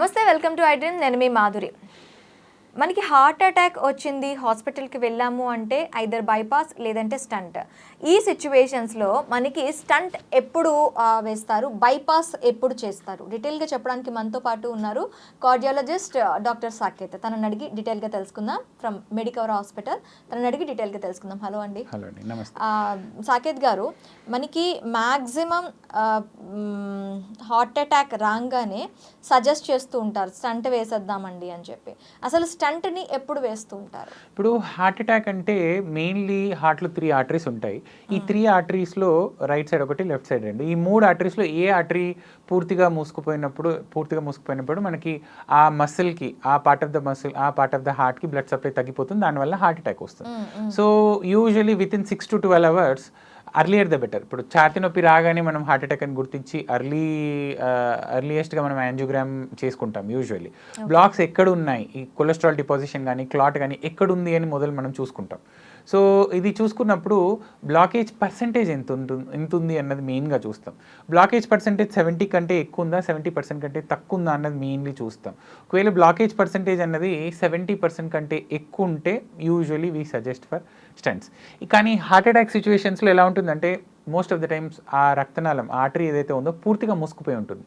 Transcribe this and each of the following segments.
నమస్తే welcome to iDream నేను మీ మాధురి. మనకి హార్ట్ అటాక్ వచ్చింది హాస్పిటల్కి వెళ్ళాము అంటే ఐదర్ బైపాస్ లేదంటే స్టంట్. ఈ సిచ్యువేషన్స్లో మనకి స్టంట్ ఎప్పుడు వేస్తారు? బైపాస్ ఎప్పుడు చేస్తారు? డీటెయిల్గా చెప్పడానికి మనతో పాటు ఉన్నారు కార్డియాలజిస్ట్ డాక్టర్ సాకేత్. తనని అడిగి డీటెయిల్గా తెలుసుకుందాం ఫ్రమ్ మెడికవర్ హాస్పిటల్. తనని అడిగి డీటెయిల్గా తెలుసుకుందాం. హలో అండి. హలో అండి. సాకేత్ గారు మనకి మ్యాక్సిమం హార్ట్ అటాక్ రాగానే సజెస్ట్ చేస్తూ ఉంటారు. స్టంట్ వేసేద్దామండి అని చెప్పి. అసలు స్టంట్ని ఎప్పుడు వేస్తూ ఉంటారు? ఇప్పుడు హార్ట్ అటాక్ అంటే మెయిన్లీ హార్ట్లో త్రీ ఆర్టరీస్ ఉంటాయి. ఈ త్రీ ఆర్టరీస్లో రైట్ సైడ్ ఒకటి లెఫ్ట్ సైడ్ రెండు. ఈ మూడు ఆర్టరీస్లో ఏ ఆర్టరీ పూర్తిగా మూసుకుపోయినప్పుడు పూర్తిగా మూసుకుపోయినప్పుడు మనకి ఆ మసిల్కి ఆ పార్ట్ ఆఫ్ ద మసిల్ ఆ పార్ట్ ఆఫ్ ద హార్ట్కి బ్లడ్ సప్లై తగ్గిపోతుంది. దానివల్ల హార్ట్ అటాక్ వస్తుంది. So usually within six to twelve hours earlier the better ఇప్పుడు ఛాతి నొప్పి రాగానే మనం హార్ట్ అటాక్ అని గుర్తించి అర్లీ అర్లియస్ట్గా మనం యాంజియోగ్రామ్ చేసుకుంటాం యూజువల్లీ బ్లాక్స్ ఎక్కడ ఉన్నాయి ఈ కొలెస్ట్రాల్ డిపాజిషన్ కానీ క్లాట్ కానీ ఎక్కడ ఉంది అని మొదలు మనం చూసుకుంటాం. సో ఇది చూసుకున్నప్పుడు బ్లాకేజ్ పర్సంటేజ్ ఎంత ఉంటుంది ఎంత ఉంది అన్నది మెయిన్గా చూస్తాం. బ్లాకేజ్ పర్సంటేజ్ సెవెంటీ కంటే ఎక్కువ ఉందా? సెవెంటీ పర్సెంట్ కంటే తక్కువ ఉందా అన్నది మెయిన్లీ చూస్తాం. ఒకవేళ బ్లాకేజ్ పర్సంటేజ్ అన్నది సెవెంటీ పర్సెంట్ కంటే ఎక్కువ ఉంటే usually we suggest for stents కానీ హార్ట్ అటాక్ సిచ్యువేషన్స్లో ఎలా ఉంటుందంటే మోస్ట్ ఆఫ్ ద టైమ్స్ ఆ రక్తనాళం ఆర్టరీ ఏదైతే ఉందో పూర్తిగా మూసుకుపోయి ఉంటుంది.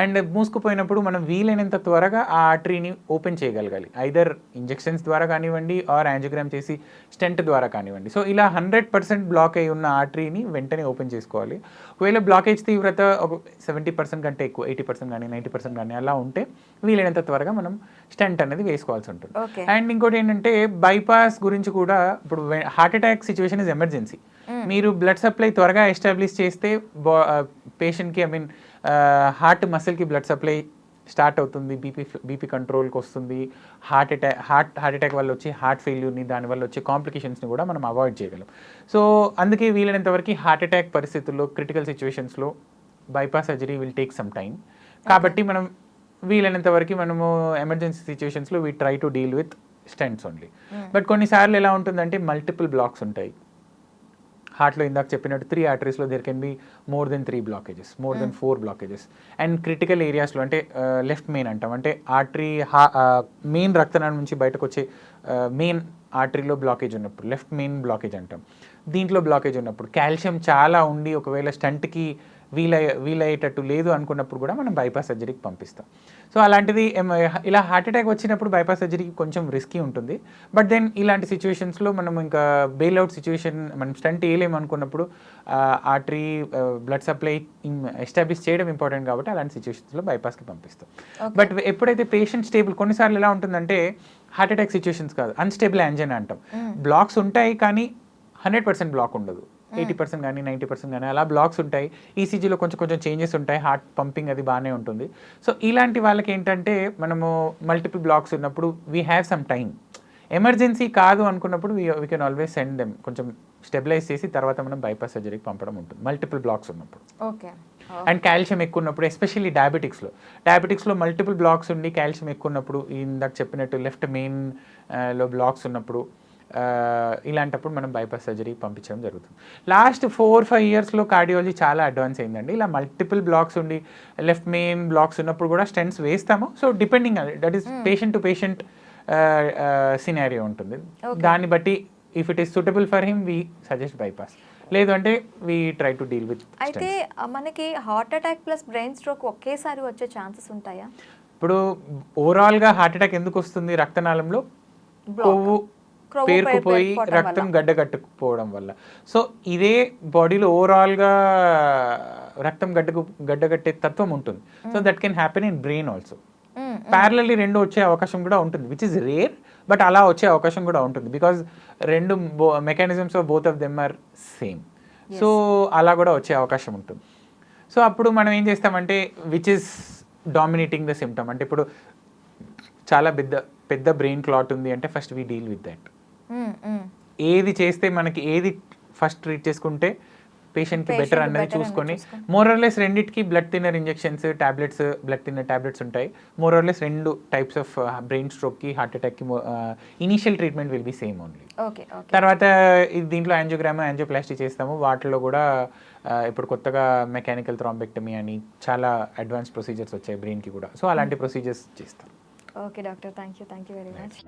అండ్ మూసుకుపోయినప్పుడు మనం వీలైనంత త్వరగా ఆ ఆర్టరీని ఓపెన్ చేయగలగాలి. ఐదర్ ఇంజెక్షన్స్ ద్వారా కానివ్వండి ఆర్ యాంజియోగ్రామ్ చేసి స్టెంట్ ద్వారా కానివ్వండి. సో ఇలా హండ్రెడ్ పర్సెంట్ బ్లాక్ అయి ఉన్న ఆర్టరీని వెంటనే ఓపెన్ చేసుకోవాలి. ఒకవేళ బ్లాకేజ్ తీవ్రత ఒక సెవెంటీ పర్సెంట్ కంటే ఎక్కువ ఎయిటీ పర్సెంట్ కానీ నైంటీ పర్సెంట్ కానీ అలా ఉంటే వీలైనంత త్వరగా మనం స్టెంట్ అనేది వేసుకోవాల్సి ఉంటుంది. అండ్ ఇంకోటి ఏంటంటే బైపాస్ గురించి కూడా ఇప్పుడు heart attack situation is emergency మీరు బ్లడ్ సప్లై త్వరగా ఎస్టాబ్లిష్ చేస్తే పేషెంట్కి ఐ మీన్ హార్ట్ మసిల్కి బ్లడ్ సప్లై స్టార్ట్ అవుతుంది బీపీ బీపీ కంట్రోల్కి వస్తుంది heart attack heart heart attack వల్ల వచ్చి హార్ట్ ఫెయిల్యూర్ని దానివల్ల వచ్చే కాంప్లికేషన్స్ని కూడా మనం అవాయిడ్ చేయగలం. సో అందుకే వీలైనంత వరకు హార్ట్ అటాక్ పరిస్థితుల్లో క్రిటికల్ సిచ్యువేషన్స్లో bypass surgery will take some time కాబట్టి మనం వీలైనంత వరకు మనము ఎమర్జెన్సీ సిచ్యువేషన్స్లో we try to deal with stents only but కొన్నిసార్లు ఎలా ఉంటుందంటే మల్టిపుల్ బ్లాక్స్ ఉంటాయి. హార్ట్లో ఇందాక చెప్పినట్టు three ఆర్టరీస్లో there can be more than three blockages more than four blockages and critical ఏరియాస్లో అంటే uh, లెఫ్ట్ మెయిన్ అంటాం. అంటే ఆర్టరీ హా మెయిన్ రక్తనాళం నుంచి బయటకు వచ్చే మెయిన్ ఆర్టరీలో బ్లాకేజ్ ఉన్నప్పుడు లెఫ్ట్ మెయిన్ బ్లాకేజ్ అంటాం. దీంట్లో బ్లాకేజ్ ఉన్నప్పుడు కాల్షియం చాలా ఉండి ఒకవేళ స్టంట్కి వీలయ్య వీలయ్యేటట్టు లేదు అనుకున్నప్పుడు కూడా మనం బైపాస్ సర్జరీకి పంపిస్తాం. సో అలాంటిది ఇలా హార్ట్ అటాక్ వచ్చినప్పుడు బైపాస్ సర్జరీకి కొంచెం రిస్కీ ఉంటుంది. బట్ దెన్ ఇలాంటి సిచ్యువేషన్స్లో మనం ఇంకా బెయిల్ అవుట్ సిచ్యువేషన్ మనం స్టంట్ వేయలేము అనుకున్నప్పుడు ఆర్టరీ బ్లడ్ సప్లై ఎస్టాబ్లిష్ చేయడం ఇంపార్టెంట్ కాబట్టి అలాంటి సిచ్యువేషన్స్లో బైపాస్కి పంపిస్తాం. బట్ ఎప్పుడైతే పేషెంట్ స్టేబుల్ కొన్నిసార్లు ఎలా ఉంటుందంటే హార్ట్ అటాక్ సిచ్యువేషన్స్ కాదు అన్స్టేబుల్ యాంజైనా అంటాం. బ్లాక్స్ ఉంటాయి కానీ హండ్రెడ్ పర్సెంట్ బ్లాక్ ఉండదు. ఎయిటీ పర్సెంట్ కానీ నైంటీ పర్సెంట్ కానీ అలా బ్లాక్స్ ఉంటాయి. ఈసీజీలో కొంచెం కొంచెం చేంజెస్ ఉంటాయి. హార్ట్ పంపింగ్ అది బాగానే ఉంటుంది. సో ఇలాంటి వాళ్ళకి ఏంటంటే మనము మల్టిపుల్ బ్లాక్స్ ఉన్నప్పుడు we have some time emergency కాదు అనుకున్నప్పుడు we can always send them కొంచెం స్టెబిలైజ్ చేసి తర్వాత మనం బైపాస్ సర్జరీకి పంపడం ఉంటుంది. మల్టిపుల్ బ్లాక్స్ ఉన్నప్పుడు. ఓకే. అండ్ కాల్షియం ఎక్కువ ఉన్నప్పుడు ఎస్పెషల్లీ డయాబెటిక్స్లో. డయాబెటిక్స్లో మల్టిపుల్ బ్లాక్స్ ఉండి కాల్షియం ఎక్కువ ఉన్నప్పుడు ఇందాక చెప్పినట్టు లెఫ్ట్ మెయిన్లో బ్లాక్స్ ఉన్నప్పుడు ఇలాంటప్పుడు మనం బైపాస్ సర్జరీ పంపించడం జరుగుతుంది. లాస్ట్ ఫోర్ ఫైవ్ ఇయర్స్లో కార్డియాలజీ చాలా అడ్వాన్స్ అయిందండి. ఇలా మల్టిపుల్ బ్లాక్స్ ఉండి లెఫ్ట్ మెయిన్ బ్లాక్స్ ఉన్నప్పుడు కూడా స్టెంట్స్ వేస్తాము. So depending that is patient to patient scenario ఉంటుంది. దాన్ని బట్టి if it is suitable for him we suggest bypass. లేదు అంటే we try to deal with అయితే మనకి heart attack plus brain stroke ఒకేసారి వచ్చే ఛాన్సెస్ ఉంటాయా? ఇప్పుడు ఓవరాల్గా హార్ట్ అటాక్ ఎందుకు వస్తుంది రక్తనాళంలో? కొవ్వు పేరుకుపోయి రక్తం గడ్డగట్టుకుపోవడం వల్ల. సో ఇదే బాడీలో ఓవరాల్గా రక్తం గడ్డకు గడ్డగట్టే తత్వం ఉంటుంది. So that can happen in brain also hmm. Parallelly రెండు వచ్చే అవకాశం కూడా ఉంటుంది విచ్ ఇస్ రేర్ బట్ అలా వచ్చే అవకాశం కూడా ఉంటుంది. బికాజ్ రెండు mechanisms of both of them are same so అలా కూడా వచ్చే అవకాశం ఉంటుంది. సో అప్పుడు మనం ఏం చేస్తామంటే which is dominating the symptom అంటే ఇప్పుడు చాలా పెద్ద పెద్ద బ్రెయిన్ క్లాట్ ఉంది అంటే first we deal with that. ఏది చేస్తే మనకి ఏది ఫస్ట్ ట్రీట్ చేసుకుంటే పేషెంట్కి బెటర్ అన్నది చూసుకొని. మోరర్లెస్ రెండిటికి blood thinner injections tablets blood thinner tablets ఉంటాయి. మోరర్లెస్ రెండు టైప్స్ ఆఫ్ బ్రెయిన్ స్ట్రోక్కి heart అటాక్కి initial treatment will be same only తర్వాత ఇది దీంట్లో యాంజియోగ్రామ్ యాంజియోప్లాస్టీ చేస్తాము. వాటిలో కూడా ఆ, ఇప్పుడు కొత్తగా మెకానికల్ థ్రాంబెక్టమీ అని చాలా అడ్వాన్స్ ప్రొసీజర్స్ వచ్చాయి బ్రెయిన్కి కూడా. సో అలాంటి ప్రొసీజర్స్ చేస్తాం. Okay doctor thank you thank you very much